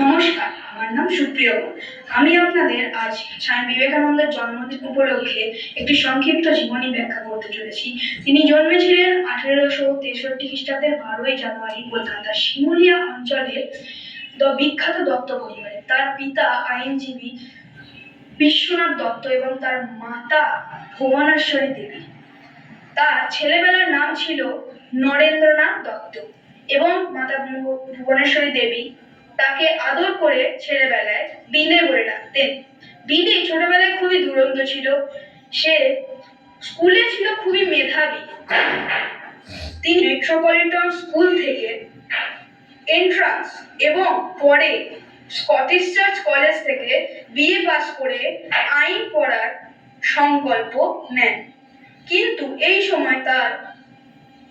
নমস্কার, আমার নাম সুপ্রিয় আমি আপনাদের আজ স্বামী বিবেকানন্দের জন্মদিন উপলক্ষে একটি সংক্ষিপ্ত জীবনী ব্যাখ্যা করতে চলেছি। তিনি জন্মেছিলেন আঠেরোশো তেষট্টি খ্রিস্টাব্দের বারোই জানুয়ারি কলকাতার শিমুলিয়া অঞ্চলের বিখ্যাত দত্ত পরিবারে। তার পিতা আইনজীবী বিশ্বনাথ দত্ত এবং তার মাতা ভুবনেশ্বরী দেবী। তার ছেলেবেলার নাম ছিল নরেন্দ্রনাথ দত্ত এবং মাতা ভুবনেশ্বরী দেবী তাকে আদর করে ছেলেবেলায় বিনে বলে ডাকতেন। বিনে ছোটবেলায় খুবই দুরন্ত ছিল। সে স্কুলে ছিল খুবই মেধাবী। তিনি মেট্রোপলিটন স্কুল থেকে এন্ট্রান্স এবং পরে স্কটিশ চার্চ কলেজ থেকে বিএ পাস করে আইন পড়ার সংকল্প নেন। কিন্তু এই সময় তার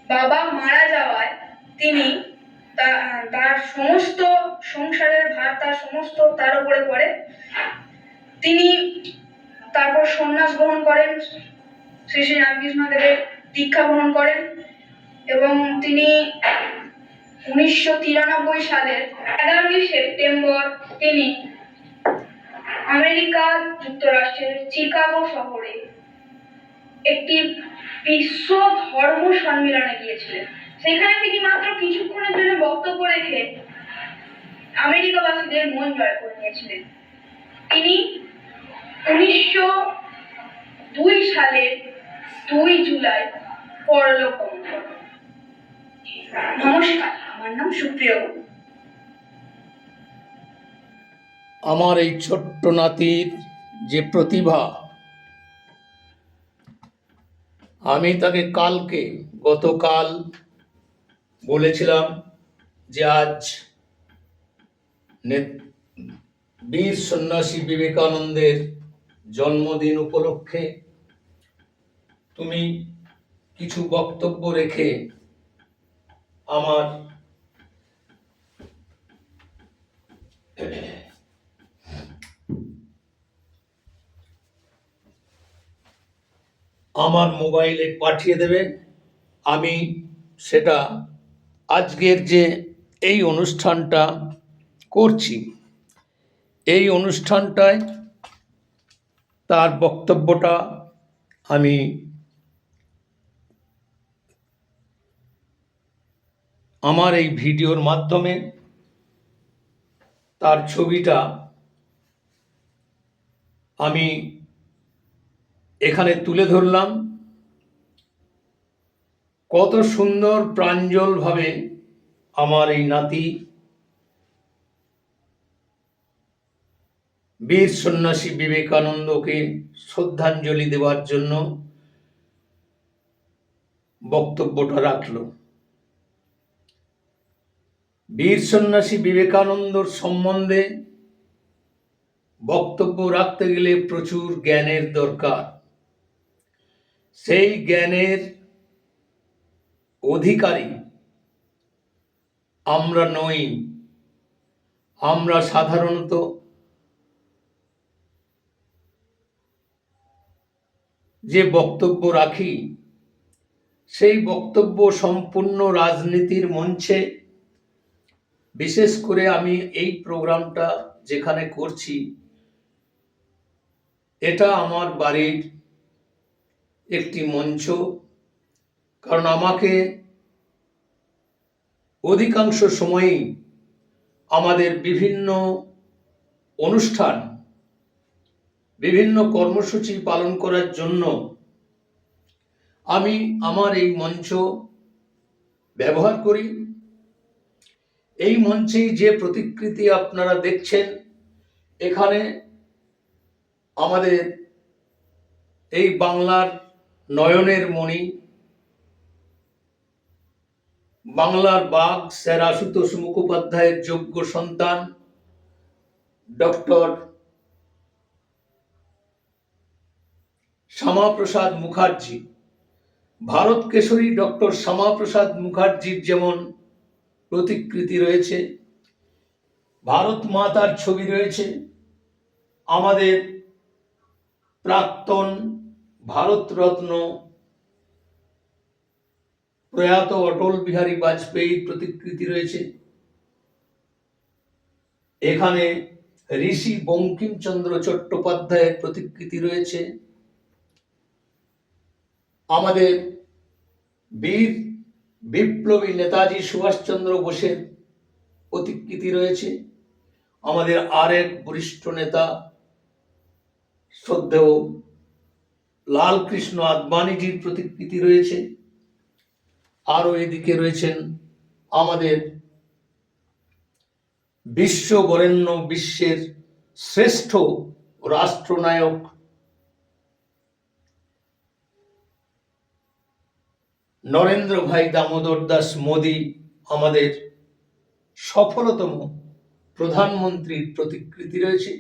বাবা মারা যাওয়ায় তিনি তার সমস্ত সংসারের ভার, তার সমস্ত তার উপরে পড়ে। তিনি তারপর সন্ন্যাস গ্রহণ করেন। শ্রী শ্রী রামকৃষ্ণ দেবের দীক্ষা গ্রহণ করেন এবং তিনি উনিশশো তিরানব্বই সালের এগারোই সেপ্টেম্বর তিনি আমেরিকা যুক্তরাষ্ট্রের চিকাগো শহরে একটি বিশ্ব ধর্ম সম্মেলনে গিয়েছিলেন। সেখানে তিনি মাত্র কিছুক্ষণের জন্য বক্তব্য রেখে আমেরিকাবাসীদের মন জয় করে নিয়েছিলেন। তিনি উনিশশো দুই সালের দুই জুলাই পরলোক নমস্কার, আমার নাম সুপ্রিয় আমার এই ছোট্ট নাতির যে প্রতিভা, আমি তাকে কালকে গতকাল বলেছিলাম যে আজ বীর সন্ন্যাসী বিবেকানন্দের জন্মদিন উপলক্ষে তুমি কিছু বক্তব্য রেখে আমার আমার মোবাইলে পাঠিয়ে দেবে। আমি সেটা আজকের যে এই অনুষ্ঠানটা করছি, এই অনুষ্ঠানটায় তার বক্তব্যটা আমি আমার এই ভিডিওর মাধ্যমে তার ছবিটা আমি এখানে তুলে ধরলাম। কত সুন্দর প্রাঞ্জলভাবে আমার এই নাতি বীর সন্ন্যাসী বিবেকানন্দকে শ্রদ্ধাঞ্জলি দেওয়ার জন্য বক্তব্যটা রাখল। বীর সন্ন্যাসী বিবেকানন্দর সম্বন্ধে বক্তব্য রাখতে গেলে প্রচুর জ্ঞানের দরকার। সেই জ্ঞানের অধিকারী। আমরা নই। আমরা সাধারণত যে বক্তব্য রাখি, সেই বক্তব্য সম্পূর্ণ রাজনীতির মঞ্চে। বিশেষ করে আমি এই প্রোগ্রামটা যেখানে করছি, এটা আমার বাড়ির একটি মঞ্চ। কারণ আমাকে অধিকাংশ সময়ই আমাদের বিভিন্ন অনুষ্ঠান, বিভিন্ন কর্মসূচি পালন করার জন্য আমি আমার এই মঞ্চ ব্যবহার করি। এই মঞ্চেই যে প্রতিকৃতি আপনারা দেখছেন, এখানে আমাদের এই বাংলার নয়নের মণি বাংলার বাঘ স্যার আশুতোষ মুখোপাধ্যায়ের যোগ্য সন্তান, ডক্টর শ্যামাপ্রসাদ মুখার্জি। ভারত কেশরী ডক্টর শ্যামাপ্রসাদ মুখার্জির যেমন প্রতিকৃতি রয়েছে, ভারত মাতার ছবি রয়েছে, আমাদের প্রাক্তন ভারতরত্ন প্রয়াত অটল বিহারী বাজপেয়ীর প্রতিকৃতি রয়েছে। এখানে ঋষি বঙ্কিমচন্দ্র চট্টোপাধ্যায়ের প্রতিকৃতি রয়েছে। আমাদের বীর বিপ্লবী নেতাজি সুভাষচন্দ্র বোসের প্রতিকৃতি রয়েছে। আমাদের আরেক বরিষ্ঠ নেতা শ্রদ্ধেয় লালকৃষ্ণ আদবানিজির প্রতিকৃতি রয়েছে। আরও এদিকে রয়েছেন আমাদের বিশ্ব বরেণ্য বিশ্বের শ্রেষ্ঠ রাষ্ট্রনায়ক নরেন্দ্র ভাই দামোদর দাস মোদী, আমাদের সফলতম প্রধানমন্ত্রীর প্রতিকৃতি রয়েছে।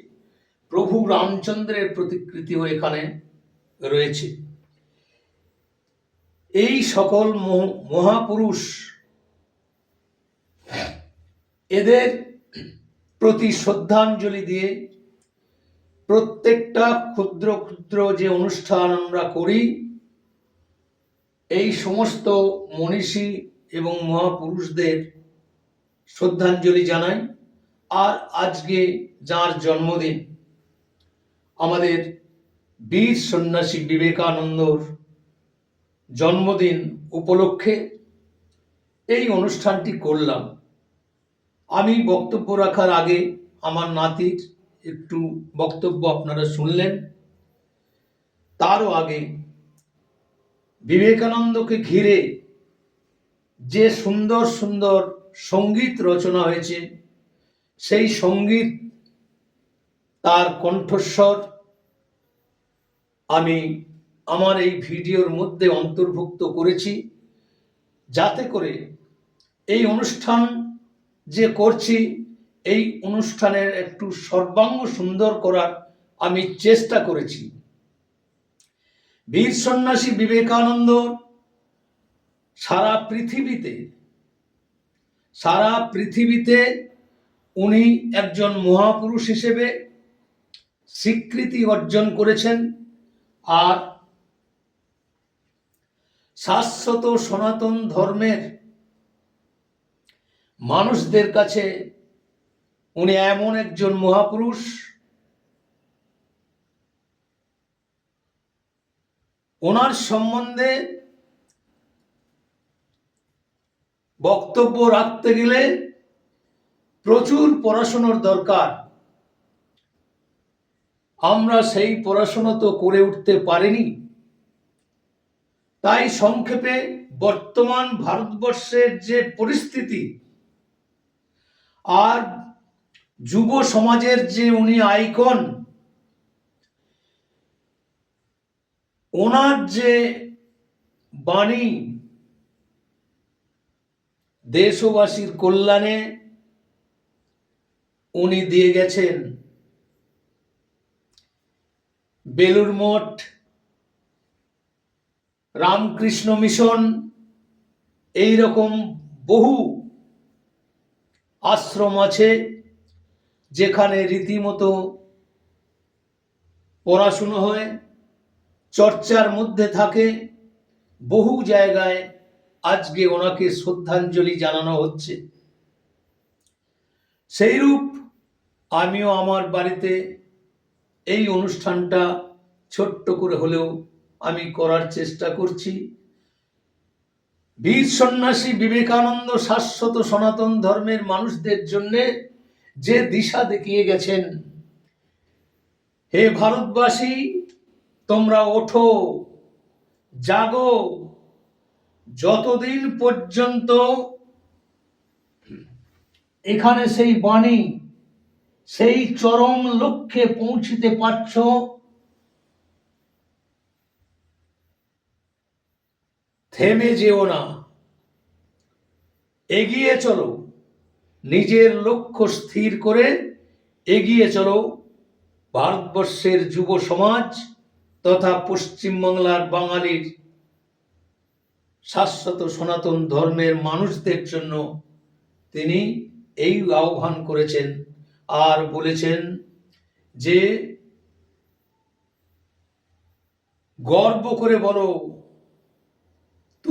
প্রভু রামচন্দ্রের প্রতিকৃতিও এখানে রয়েছে। এই সকল মহ- মহাপুরুষ এদের প্রতি শ্রদ্ধাঞ্জলি দিয়ে প্রত্যেকটা ক্ষুদ্র ক্ষুদ্র যে অনুষ্ঠান আমরা করি, এই সমস্ত মনীষী এবং মহাপুরুষদের শ্রদ্ধাঞ্জলি জানাই। আর আজকে যার জন্মদিন, আমাদের বীর সন্ন্যাসী বিবেকানন্দর জন্মদিন উপলক্ষে এই অনুষ্ঠানটি করলাম। আমি বক্তব্য রাখার আগে আমার নাতির একটু বক্তব্য আপনারা শুনলেন। তারও আগে বিবেকানন্দকে ঘিরে যে সুন্দর সুন্দর সংগীত রচনা হয়েছে, সেই সংগীত তার কণ্ঠস্বর আমি আমার এই ভিডিওর মধ্যে অন্তর্ভুক্ত করেছি যাতে করে এই অনুষ্ঠান যে করছি, এই অনুষ্ঠানের একটু সর্বাঙ্গ সুন্দর করার আমি চেষ্টা করেছি। বীর সন্ন্যাসী বিবেকানন্দ সারা পৃথিবীতে সারা পৃথিবীতে উনি একজন মহাপুরুষ হিসেবে স্বীকৃতি অর্জন করেছেন। আর শাশ্বত সনাতন ধর্মের মানুষদের কাছে উনি এমন একজন মহাপুরুষ, ওনার সম্বন্ধে বক্তব্য রাখতে গেলে প্রচুর পড়াশোনার দরকার। আমরা সেই পড়াশোনা তো করে উঠতে পারিনি। তাই সংক্ষেপে বর্তমান ভারতবর্ষের যে পরিস্থিতি আর যুব সমাজের যে উনি আইকন, ওনার যে বাণী দেশবাসীর কল্যাণে উনি দিয়ে গেছেন বেলুর মঠ রামকৃষ্ণ মিশন এই রকম বহু আশ্রম আছে যেখানে রীতিমতো পড়াশুনো হয়, চর্চার মধ্যে থাকে, বহু জায়গায় আজকে ওনাকে শ্রদ্ধাঞ্জলি জানানো হচ্ছে। সেইরূপ আমিও আমার বাড়িতে এই অনুষ্ঠানটা ছোট্ট করে হলেও আমি করার চেষ্টা করছি। বীর সন্ন্যাসী বিবেকানন্দ শাশ্বত সনাতন ধর্মের মানুষদের জন্য যে দিশা দেখিয়ে গেছেন। হে ভারতবাসী, তোমরা ওঠো, জাগো। যতদিন পর্যন্ত এখানে সেই বাণী, সেই চরম লক্ষ্যে পৌঁছিতে পারছ থেমে যেও না। এগিয়ে চলো। নিজের লক্ষ্য স্থির করে এগিয়ে চলো। ভারতবর্ষের যুব সমাজ তথা পশ্চিমবাংলার বাঙালির শাশ্বত সনাতন ধর্মের মানুষদের জন্য তিনি এই আহ্বান করেছেন আর বলেছেন যে গর্ব করে বলো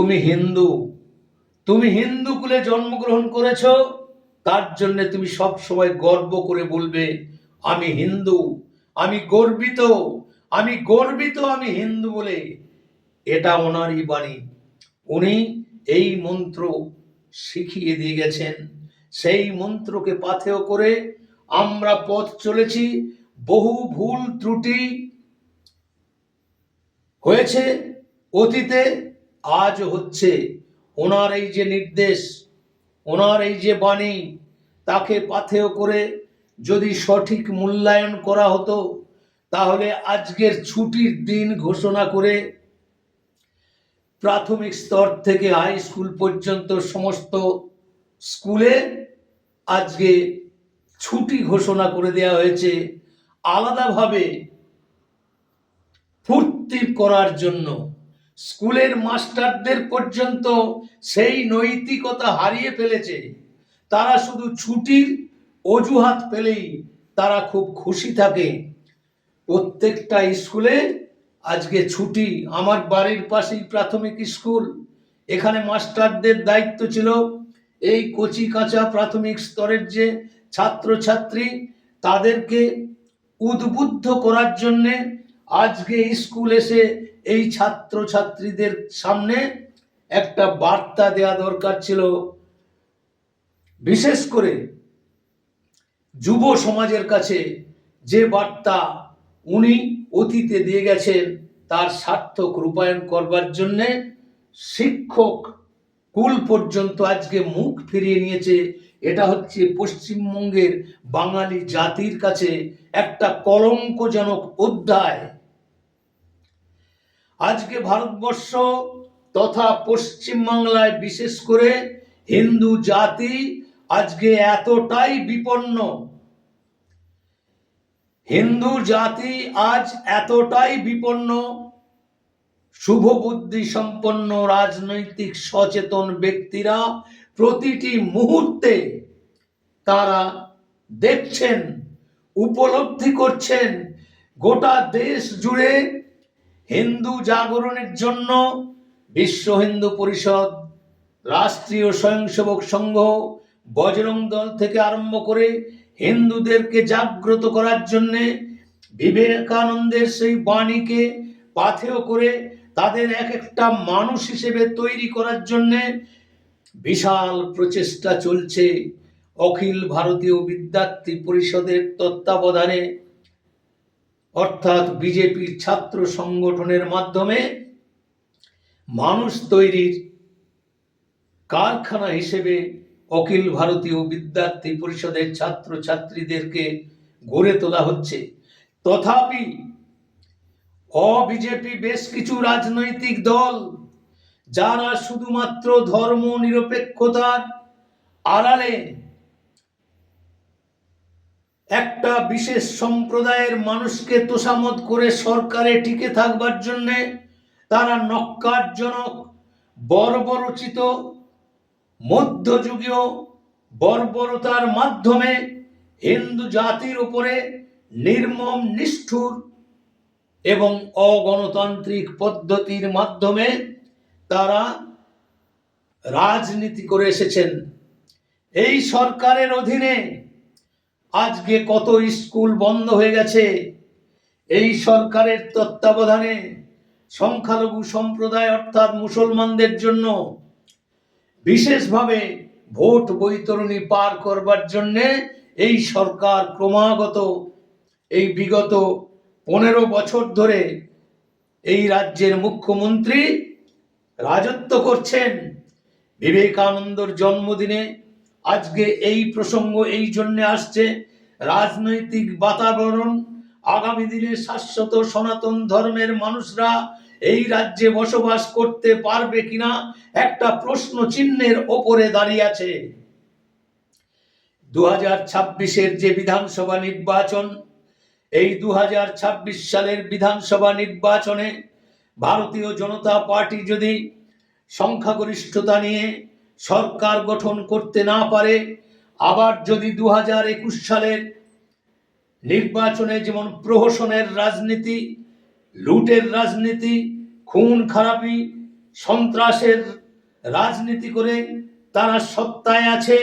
তুমি হিন্দু তুমি হিন্দু কুলে জন্মগ্রহণ করেছ, তার জন্য তুমি সব সময় গর্ব করে বলবে, আমি হিন্দু, আমি গর্বিত আমি গর্বিত আমি হিন্দু বলে। এটা ওনারই বাণী। উনি এই মন্ত্র শিখিয়ে দিয়ে গেছেন। সেই মন্ত্রকে পাথেয় করে আমরা পথ চলেছি, বহু ভুল ত্রুটি হয়েছে অতীতে আজ হচ্ছে ওনার এই যে নির্দেশ, ওনার এই যে বাণী, তাকে পাথেয় করে যদি সঠিক মূল্যায়ন করা হতো, তাহলে আজকের ছুটির দিন ঘোষণা করে প্রাথমিক স্তর থেকে হাই স্কুল পর্যন্ত সমস্ত স্কুলে আজকে ছুটি ঘোষণা করে দেওয়া হয়েছে। আলাদাভাবে ফুর্তি করার জন্য স্কুলের মাস্টারদের পর্যন্ত সেই নৈতিকতা হারিয়ে ফেলেছে। তারা শুধু ছুটির অজুহাত পেলেই তারা খুব খুশি থাকে। প্রত্যেকটা স্কুলে আজকে ছুটি। আমার বাড়ির পাশেই প্রাথমিক স্কুল। এখানে মাস্টারদের দায়িত্ব ছিল এই কচি কাঁচা প্রাথমিক স্তরের যে ছাত্রছাত্রী, তাদেরকে উদ্বুদ্ধ করার জন্যে আজকে স্কুল এসে এই ছাত্রছাত্রীদের সামনে একটা বার্তা দেওয়া দরকার ছিল। বিশেষ করে যুব সমাজের কাছে যে বার্তা উনি অতীতে দিয়ে গেছেন, তার সার্থক রূপায়ণ করবার জন্যে শিক্ষক কুল পর্যন্ত আজকে মুখ ফিরিয়ে নিয়েছে। এটা হচ্ছে পশ্চিমবঙ্গের বাঙালি জাতির কাছে একটা কলঙ্কজনক অধ্যায়। আজকে ভারতবর্ষ তথা পশ্চিমবাংলায় বিশেষ করে হিন্দু জাতি আজকে এতটাই বিপন্ন। হিন্দু জাতি আজ এতটাই বিপন্ন, শুভ বুদ্ধি সম্পন্ন রাজনৈতিক সচেতন ব্যক্তিরা প্রতিটি মুহূর্তে তারা দেখছেন, উপলব্ধি করছেন, গোটা দেশ জুড়ে হিন্দু জাগরণের জন্য বিশ্ব হিন্দু পরিষদ, রাষ্ট্রীয় স্বয়ংসেবক সংঘ, বজরং দল থেকে আরম্ভ করে হিন্দুদেরকে জাগ্রত করার জন্যে বিবেকানন্দের সেই বাণীকে পাথেয় করে তাদের এক একটা মানুষ হিসেবে তৈরি করার জন্যে বিশাল প্রচেষ্টা চলছে। অখিল ভারতীয় বিদ্যার্থী পরিষদের তত্ত্বাবধানে অর্থাৎ বিজেপির ছাত্র সংগঠনের মাধ্যমে মানুষ তৈরির কারখানা হিসেবে অখিল ভারতীয় বিদ্যার্থী পরিষদের ছাত্র ছাত্রীদেরকে গড়ে তোলা হচ্ছে। তথাপি অবিজেপি বেশ কিছু রাজনৈতিক দল, যারা শুধুমাত্র ধর্ম নিরপেক্ষতার আড়ালে একটা বিশেষ সম্প্রদায়ের মানুষকে তোষামত করে সরকারে টিকে থাকবার জন্যে তারা নক্কারজনক, বর্বরচিত, মধ্যযুগীয় বর্বরতার মাধ্যমে হিন্দু জাতির উপরে নির্মম, নিষ্ঠুর এবং অগণতান্ত্রিক পদ্ধতির মাধ্যমে তারা রাজনীতি করে এসেছেন। এই সরকারের অধীনে আজকে কত স্কুল বন্ধ হয়ে গেছে। এই সরকারের তত্ত্বাবধানে সংখ্যালঘু সম্প্রদায় অর্থাৎ মুসলমানদের জন্য বিশেষভাবে ভোট বৈতরণী পার করবার জন্যে এই সরকার ক্রমাগত এই বিগত পনেরো বছর ধরে এই রাজ্যের মুখ্যমন্ত্রী রাজত্ব করছেন। বিবেকানন্দর জন্মদিনে আজকে এই প্রসঙ্গ এই জন্যে আসছে, রাজনৈতিক বাতাবরণ, আগামী দিনে শাশ্বত সনাতন ধর্মের মানুষরা এই রাজ্যে বসবাস করতে পারবে কিনা, একটা প্রশ্ন চিহ্নের ওপরে দাঁড়িয়ে আছে। দু হাজার ছাব্বিশের যে বিধানসভা নির্বাচন, এই দু হাজার ছাব্বিশ সালের বিধানসভা নির্বাচনে ভারতীয় জনতা পার্টি যদি সংখ্যাগরিষ্ঠতা নিয়ে সরকার গঠন করতে না পারে, আবার যদি দু হাজার একুশ সালের নির্বাচনে যেমন প্রহসনের রাজনীতি, লুটের রাজনীতি, খুন খারাপি, সন্ত্রাসের রাজনীতি করে তারা সত্তায় আছে,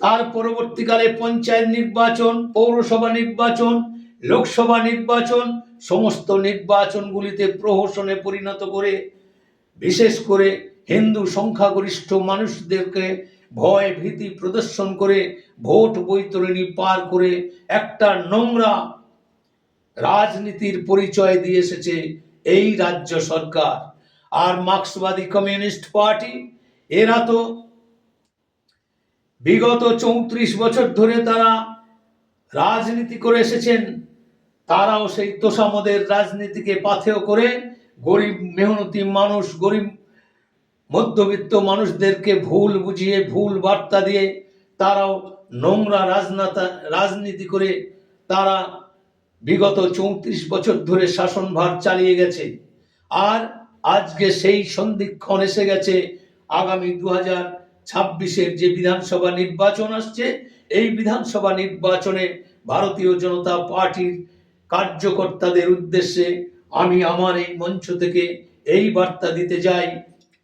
তার পরবর্তীকালে পঞ্চায়েত নির্বাচন, পৌরসভা নির্বাচন, লোকসভা নির্বাচন, সমস্ত নির্বাচনগুলিতে প্রহসনে পরিণত করে, বিশেষ করে হিন্দু সংখ্যাগরিষ্ঠ মানুষদেরকে ভয়, ভীতি প্রদর্শন করে, ভোট বৈতরণী পার করে একটা নোংরা রাজনীতির পরিচয় দিয়ে এসেছে এই রাজ্য সরকার। আর মার্ক্সবাদী কমিউনিস্ট পার্টি, এরা তো বিগত চৌত্রিশ বছর ধরে তারা রাজনীতি করে এসেছেন, তারাও সেই তোষামদের রাজনীতিকে পাথেয় করে গরিব, মেহনতি মানুষ, গরিব মধ্যবিত্ত মানুষদেরকে ভুল বুঝিয়ে, ভুল বার্তা দিয়ে তারাও নোংরা রাজনাতা, রাজনীতি করে তারা বিগত চৌত্রিশ বছর ধরে শাসনভার চালিয়ে গেছে। আর আজকে সেই সন্ধিক্ষণ এসে গেছে, আগামী দু হাজার ছাব্বিশের যে বিধানসভা নির্বাচন আসছে, এই বিধানসভা নির্বাচনে ভারতীয় জনতা পার্টির কার্যকর্তাদের উদ্দেশ্যে আমি আমার এই মঞ্চ থেকে এই বার্তা দিতে যাই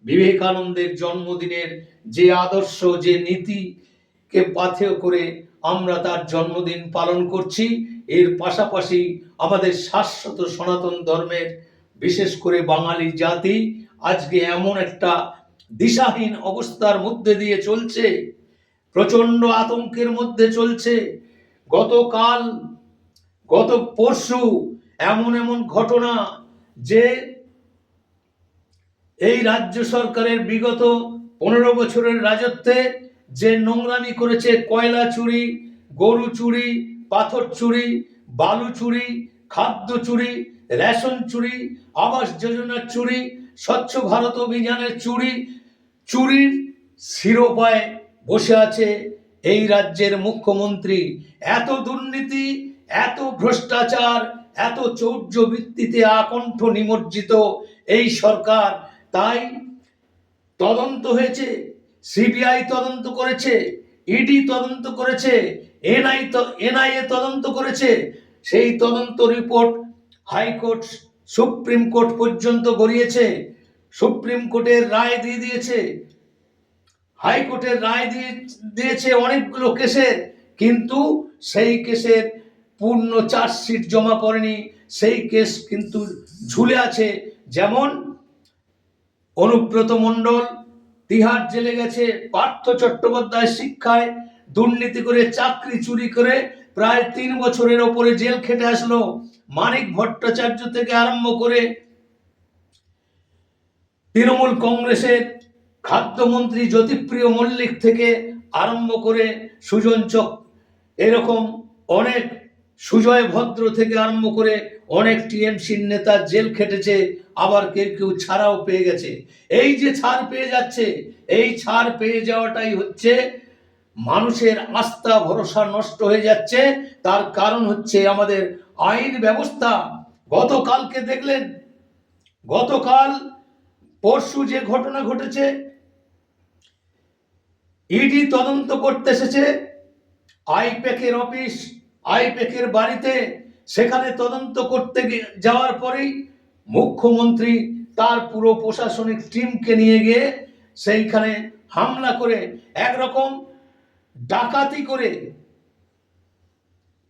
বিবেকানন্দের জন্মদিনের যে আদর্শ, যে নীতিকে পাথেয় করে আমরা তার জন্মদিন পালন করছি, এর পাশাপাশি আমাদের শাশ্বত সনাতন ধর্মের বিশেষ করে বাঙালি জাতি আজকে এমন একটা দিশাহীন অবস্থার মধ্যে দিয়ে চলছে প্রচণ্ড আতঙ্কের মধ্যে চলছে। গতকাল, গত পরশু এমন এমন ঘটনা যে এই রাজ্য সরকারের বিগত পনেরো বছরের রাজত্বে যে নোংরামি করেছে, কয়লা চুরি, গরু চুরি, পাথর চুরি, বালু চুরি, খাদ্য চুরি, রেশন চুরি, আবাস যোজনার চুরি, স্বচ্ছ ভারত অভিযানের চুরি, চুরির শিরোপায় বসে আছে এই রাজ্যের মুখ্যমন্ত্রী। এত দুর্নীতি, এত ভ্রষ্টাচার, এত চৌর্য ভিত্তিতে আকণ্ঠ নিমজ্জিত এই সরকার তাই তদন্ত হয়েছে, সিবিআই তদন্ত করেছে, ইডি তদন্ত করেছে, এনআই এনআইএ তদন্ত করেছে, সেই তদন্ত রিপোর্ট হাইকোর্ট, সুপ্রিম কোর্ট পর্যন্ত গড়িয়েছে, সুপ্রিম কোর্টের রায় দিয়ে দিয়েছে, হাইকোর্টের রায় দিয়ে দিয়েছে অনেকগুলো কেসের, কিন্তু সেই কেসের পূর্ণ চার্জশিট জমা করেনি সেই কেস কিন্তু ঝুলে আছে, যেমন অনুব্রত মণ্ডল, তিহার জেলে গেছে পার্থ চট্টোপাধ্যায় শিক্ষায়, দুর্নীতি করে চাকরি চুরি করে প্রায় তিন বছরের ওপরে জেল খেটে আসলো। মানিক ভট্টাচার্য থেকে আরম্ভ করে তৃণমূল কংগ্রেসের খাদ্যমন্ত্রী জ্যোতিপ্রিয় মল্লিক থেকে আরম্ভ করে সুজন চক, এরকম অনেক সুজয় ভদ্র থেকে আরম্ভ করে অনেক টিএমসির নেতা জেল খেটেছে। আবার কেউ কেউ ছাড়াও পেয়ে গেছে। এই যে ছাড় পেয়ে যাচ্ছে, এই ছাড় পেয়ে যাওয়াটাই হচ্ছে মানুষের আস্থা, ভরসা নষ্ট হয়ে যাচ্ছে। তার কারণ হচ্ছে আমাদের আইন ব্যবস্থা। গতকালকে দেখলেন, গতকাল পরশু যে ঘটনা ঘটেছে, ইডি তদন্ত করতে এসেছে। আইপ্যাকের অফিস, আইপ্যাকের বাড়িতে সেখানে তদন্ত করতে যাওয়ার পরেই মুখ্যমন্ত্রী তার পুরো প্রশাসনিক টিমকে নিয়ে গিয়ে সেইখানে হামলা করে একরকম ডাকাতি করে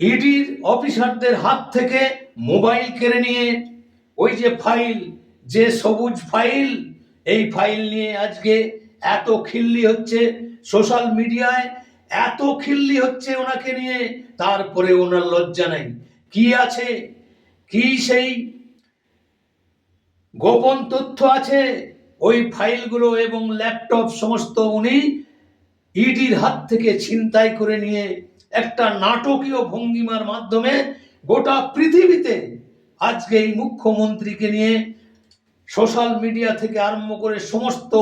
ইডির অফিসারদের হাত থেকে মোবাইল কেড়ে নিয়ে ওই যে ফাইল, যে সবুজ ফাইল, এই ফাইল নিয়ে আজকে এত খিল্লি হচ্ছে সোশ্যাল মিডিয়ায়, এত খিল্লি হচ্ছে ওনাকে নিয়ে, তারপরে ওনার লজ্জা নাই। কি আছে? কি সেই গোপন তথ্য আছে, ওই ফাইলগুলো এবং ল্যাপটপ সমস্ত উনি ইডির হাত থেকে ছিনতাই করে নিয়ে একটা নাটকীয় ভঙ্গিমার মাধ্যমে গোটা পৃথিবীতে আজকে এই মুখ্যমন্ত্রীকে নিয়ে সোশ্যাল মিডিয়া থেকে আরম্ভ করে সমস্ত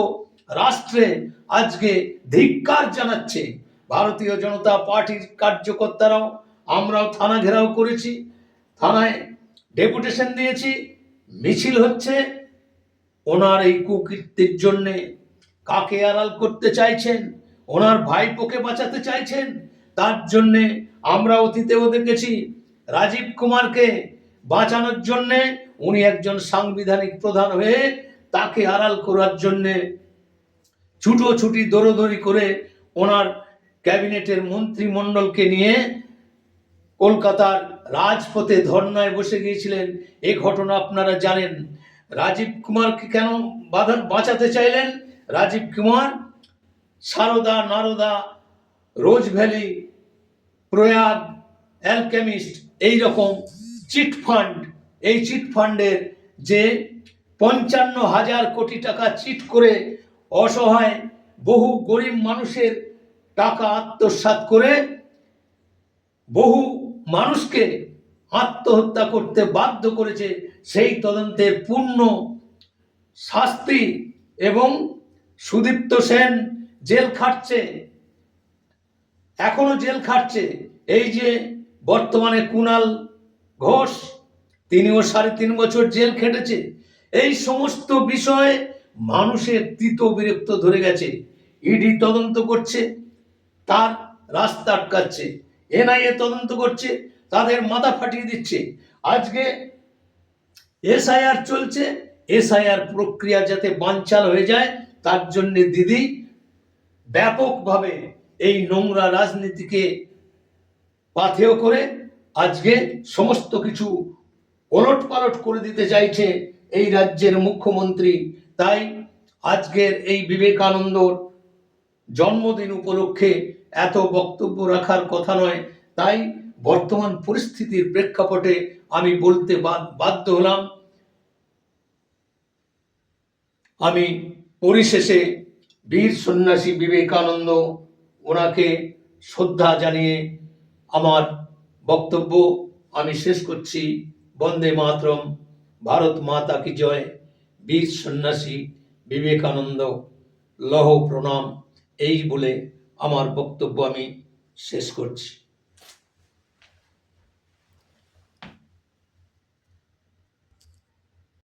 রাষ্ট্রে আজকে ধিক্কার জানাচ্ছে। ভারতীয় জনতা পার্টির কার্যকর্তারাও, আমরাও থানা ঘেরাও করেছি, থানায় ডেপুটেশন দিয়েছি। মিছিল হচ্ছে, ওনার এই কুকীর্তির জন্যে কাকে আড়াল করতে চাইছেন, ওনার ভাইপোকে বাঁচাতে চাইছেন, তার জন্যে আমরা অতীতেও দেখেছি রাজীব কুমারকে বাঁচানোর জন্যে উনি একজন সাংবিধানিক প্রধান হয়ে তাকে আড়াল করার জন্যে ছুটোছুটি দৌড়দৌড়ি করে ওনার ক্যাবিনেটের মন্ত্রিমণ্ডলকে নিয়ে কলকাতার রাজপথে ধর্নায় বসে গিয়েছিলেন। এ ঘটনা আপনারা জানেন। রাজীব কুমারকে কেন বাধা বাঁচাতে চাইলেন? Rajeev Kumar, Saradha Narada rose valley Prayag, Alchemist এই রকম চিট ফান্ড। এই চিট ফান্ডের যে পঞ্চান্ন হাজার কোটি টাকা চিট করে অসহায়, বহু গরিব মানুষের টাকা আত্মসাৎ করে বহু মানুষকে আত্মহত্যা করতে বাধ্য করেছে সেই তদন্তের পূর্ণ শাস্তি এবং সুদীপ্ত সেন জেল খাটছে। এখনও জেল খাটছে। এই যে বর্তমানে কুনাল ঘোষ, তিনিও সাড়ে তিন বছর জেল খেটেছে। এই সমস্ত বিষয়ে মানুষের তৃত বিরক্ত ধরে গেছে। ইডি তদন্ত করছে, তার রাস্তা আটকাচ্ছে। এনআইএ তদন্ত করছে, তাদের মাথা ফাটিয়ে দিচ্ছে। আজকে এসআইআর চলছে, এসআইআর প্রক্রিয়া যাতে বানচাল হয়ে যায়, তার জন্য দিদি ব্যাপকভাবে এই নোংরা রাজনীতিকে পাথেয় করে আজকে সমস্ত কিছু ওলট পালট করে দিতে চাইছে এই রাজ্যের মুখ্যমন্ত্রী। তাই আজকের এই বিবেকানন্দর জন্মদিন উপলক্ষে এত বক্তব্য রাখার কথা নয়। তাই বর্তমান পরিস্থিতির প্রেক্ষাপটে আমি বলতে বাধ্য হলাম, আমি পরিশেষে বীর সন্ন্যাসী বিবেকানন্দ ওনাকে শ্রদ্ধা জানিয়ে আমার বক্তব্য আমি শেষ করছি। বন্দে মাতরম, ভারত মাতা কি জয়। বীর সন্ন্যাসী বিবেকানন্দ, লহ প্রণাম। এই বলে আমার বক্তব্য আমি শেষ করছি।